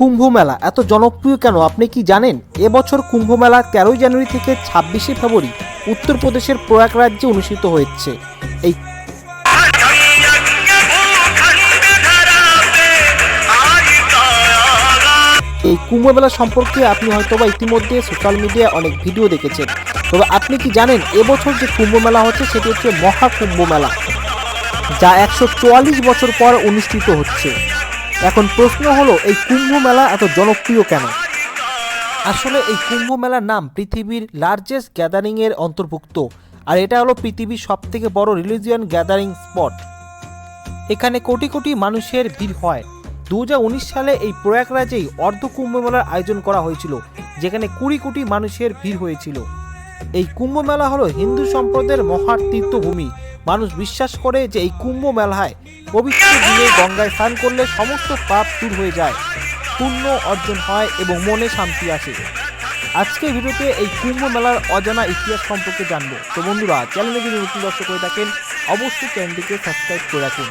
কুম্ভ মেলা এত জনপ্রিয় কেন? আপনি কি জানেন? এবছর কুম্ভ মেলা তেরোই জানুয়ারি থেকে ছাব্বিশে ফেব্রুয়ারি উত্তরপ্রদেশের প্রয়াগ রাজ্যে অনুষ্ঠিত হয়েছে। এই এই কুম্ভ মেলা সম্পর্কে আপনি হয়তোবা ইতিমধ্যে সোশ্যাল মিডিয়ায় অনেক ভিডিও দেখেছেন। তবে আপনি কি জানেন এবছর যে কুম্ভ মেলা হচ্ছে সেটি হচ্ছে মহাকুম্ভ মেলা যা একশো চুয়াল্লিশ বছর পর অনুষ্ঠিত হচ্ছে। এখন প্রশ্ন হলো, এই কুম্ভ মেলা এত জনপ্রিয় কেন? আসলে এই কুম্ভ মেলার নাম পৃথিবীর লার্জেস্ট গ্যাদারিং এর অন্তর্ভুক্ত, আর এটা হলো পৃথিবীর সব থেকে বড় রিলিজিয়ান গ্যাদারিং স্পট এখানে কোটি কোটি মানুষের ভিড় হয়। দু হাজার উনিশ সালে এই প্রয়াগরাজেই অর্ধ কুম্ভ মেলার আয়োজন করা হয়েছিল, যেখানে কুড়ি কোটি মানুষের ভিড় হয়েছিল। এই কুম্ভ মেলা হলো হিন্দু সম্প্রদায়ের মহা তীর্থভূমি মানুষ বিশ্বাস করে যে এই কুম্ভ মেলায় পবিত্র দিনে গঙ্গায় স্নান করলে সমস্ত পাপ দূর হয়ে যায়, পুণ্য অর্জন হয় এবং মনে শান্তি আসে। আজকে ভিডিওতে এই কুম্ভ মেলার অজানা ইতিহাস সম্পর্কে জানব। তো বন্ধুরা, চ্যানেলে যদি নতুন দর্শক হয়ে থাকেন, অবশ্যই চ্যানেলটিকে সাবস্ক্রাইব করে রাখুন।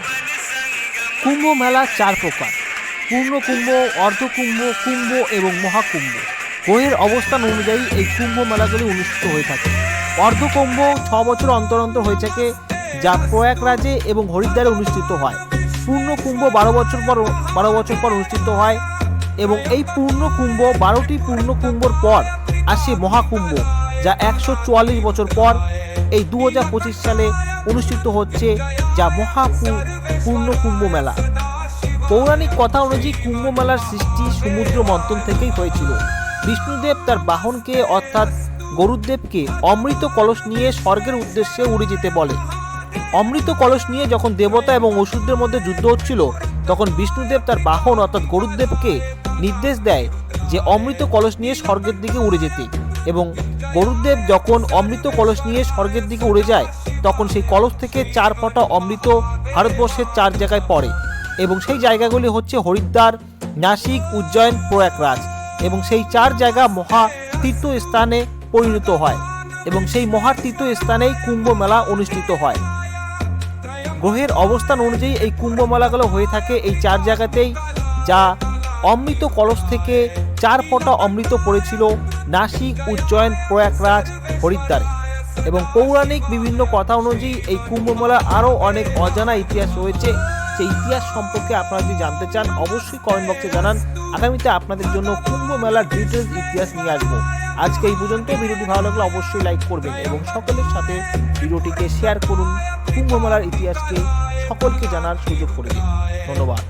কুম্ভ মেলা চার প্রকার। পূর্ণ কুম্ভ, অর্ধ কুম্ভ কুম্ভ এবং মহাকুম্ভ। গ্রহের অবস্থান অনুযায়ী এই কুম্ভ মেলাগুলি অনুষ্ঠিত হয়ে থাকে। অর্ধকুম্ভ ছ বছর অন্তর অন্তর হয়ে থাকে। যা প্রয়াগরাজে এবং হরিদ্বারে অনুষ্ঠিত হয়। পূর্ণ কুম্ভ বারো বছর পর বারো বছর পর অনুষ্ঠিত হয় এবং এই পূর্ণ কুম্ভ বারোটি পূর্ণ কুম্ভর পর আসে মহাকুম্ভ, যা একশো চুয়াল্লিশ বছর পর এই দু সালে অনুষ্ঠিত হচ্ছে, যা মহা পূর্ণ কুম্ভ মেলা। পৌরাণিক কথা অনুযায়ী কুম্ভ মেলার সৃষ্টি সমুদ্র মন্থন থেকেই হয়েছিল। বিষ্ণুদেব তার বাহনকে অর্থাৎ গরুদেবকে অমৃত কলস নিয়ে স্বর্গের উদ্দেশ্যে উড়ে যেতে বলে। অমৃত কলস নিয়ে যখন দেবতা এবং অসুরদের মধ্যে যুদ্ধ হচ্ছিল, তখন বিষ্ণুদেব তার বাহন অর্থাৎ গরুদেবকে নির্দেশ দেয় যে অমৃত কলস নিয়ে স্বর্গের দিকে উড়ে যেতে। এবং গরুদেব যখন অমৃত কলস নিয়ে স্বর্গের দিকে উড়ে যায়, তখন সেই কলস থেকে চার ফোঁটা অমৃত ভারতবর্ষের চার জায়গায় পড়ে। এবং সেই জায়গাগুলি হচ্ছে হরিদ্বার, নাসিক, উজ্জয়ন, প্রয়াগরাজ। এবং সেই চার জায়গা মহা তীর্থস্থানে পরিণত হয়। এবং সেই মহা তীর্থস্থানেই কুম্ভ মেলা অনুষ্ঠিত হয়। গ্রহের অবস্থান অনুযায়ী এই কুম্ভ মেলাগুলো হয়ে থাকে। এই চার জায়গাতেই যা অমৃত কলস থেকে চার ফোঁটা অমৃত পড়েছিল নাসিক, উজ্জয়ন, প্রয়াগরাজ, হরিদ্বারে। এবং পৌরাণিক বিভিন্ন কথা অনুযায়ী এই কুম্ভ মেলার আরও অনেক অজানা ইতিহাস রয়েছে। সেই ইতিহাস সম্পর্কে আপনারা যদি জানতে চান, অবশ্যই কমেন্ট বক্সে জানান। আগামীতে আপনাদের জন্য কুম্ভ মেলার ডিটেলস ইতিহাস নিয়ে আসব। আজকে এই পর্যন্ত ভিডিওটি ভালো লাগলে অবশ্যই লাইক করবেন এবং সকলের সাথে ভিডিওটিকে শেয়ার করুন। কুম্ভ মেলার ইতিহাসকে সকলকে জানার সুযোগ করে দিন। ধন্যবাদ।